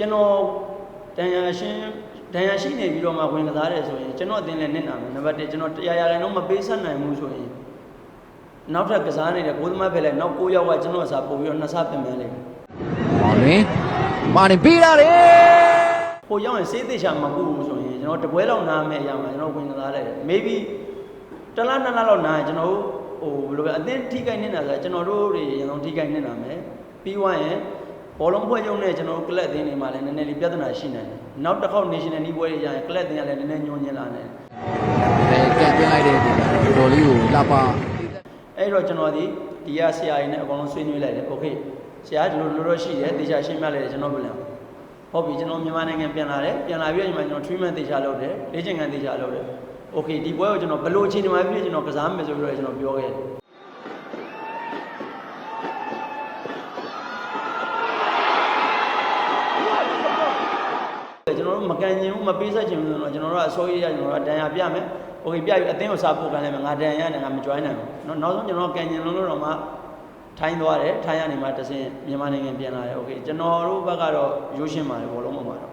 ကျွန်တော်တန်ရာရှင်းတန်ရာရှိနေပြီးတော့မှဝင်ကစားတယ်ဆိုရင်ကျွန်တော်အတင်းလည်းနစ်နာမယ်နံပါတ်1ကျွန်တော်တရားရာခိုင်နှုန်းမပေးဆက်နိုင်ဘူးဆိုရင်နောက်ထပ်ကစားနေတဲ့ကိုသမားဖက်လည်းနောက်9ယောက်ကကျွန်တော်အစားပို့ပြီးတော့နှစ်ဆပြင်မယ်လေမောင်လင်းမာနေပေးတာလေဟိုရောက်ရင်စေးသေးချာမပူဘူးဆိုရင်ကျွန်တော်တပွဲလောက်နားမယ်အရာမှာကျွန်တော်ဝင်ကစားလိုက်တယ် maybe တစ်လားနှစ်လားလောက်နားရင်ကျွန်တော်တို့ဟိုဘယ်လိုပဲအသင်းထိခိုက်နေတာဆိုကျွန်တော်တို့တွေအရင်ဆုံးထိခိုက်နေတာမယ်ပြီးသွားရင် ဘောလုံးဖွဲ့ရုံနဲ့ကျွန်တော်တို့ကလပ်အသင်းတွေမှာလည်းနည်းနည်းလေးပြဿနာရှိနိုင်တယ်။နောက်တစ်ခေါက် national league ပွဲတွေရရင်ကလပ်အသင်းကလည်းနည်းနည်းညှိုးညင်းလာနိုင်တယ်။အဲကပ်ပြလိုက်တဲ့ဒီတော်တော်လေးကိုလှပအဲ့တော့ကျွန်တော်ဒီဒီရဆရာကြီးနဲ့အကုန်လုံးဆွေးနွေးလိုက်တယ်။ Okay ဆရာကျွန်တော်လိုလိုရှိတယ်တေချာရှင်းပြလိုက်တယ်ကျွန်တော်ပြန်။ဟုတ်ပြီကျွန်တော်မြန်မာနိုင်ငံပြန်လာတယ်။ပြန်လာပြီးတော့ဒီမှာကျွန်တော် treatment တေချာလုပ်တယ်။လေ့ကျင့်ခန်းတေချာလုပ်တယ်။ Okay ဒီပွဲကိုကျွန်တော်ဘယ်လိုအချိန်မှပြည့်ကျွန်တော်ကစားမယ်ဆိုပြီးတော့ကျွန်တော်ပြောခဲ့တယ်။ ကျွန်တော်တို့မကန်ကျင်ဘူးမပေးဆက်ချင်ဘူးဆိုတော့ကျွန်တော်တို့ကအစိုးရရကျွန်တော်တို့ဒဏ်ရာပြမယ်။ Okay ပြပြီအတင်းကိုစာပို့ကန်လိုက်မယ်ငါဒဏ်ရာနဲ့ငါမ join နိုင်ဘူး။နော်နောက်ဆုံးကျွန်တော်ကန်ကျင်လုံးလို့တော့မှထိုင်းသွားတယ်ထိုင်းရနေမှတဆင်မြန်မာနိုင်ငံပြန်လာတယ်။ Okay ကျွန်တော်တို့ဘက်ကတော့ရိုးရှင်းပါတယ်ဘောလုံးပေါ်မှာတော့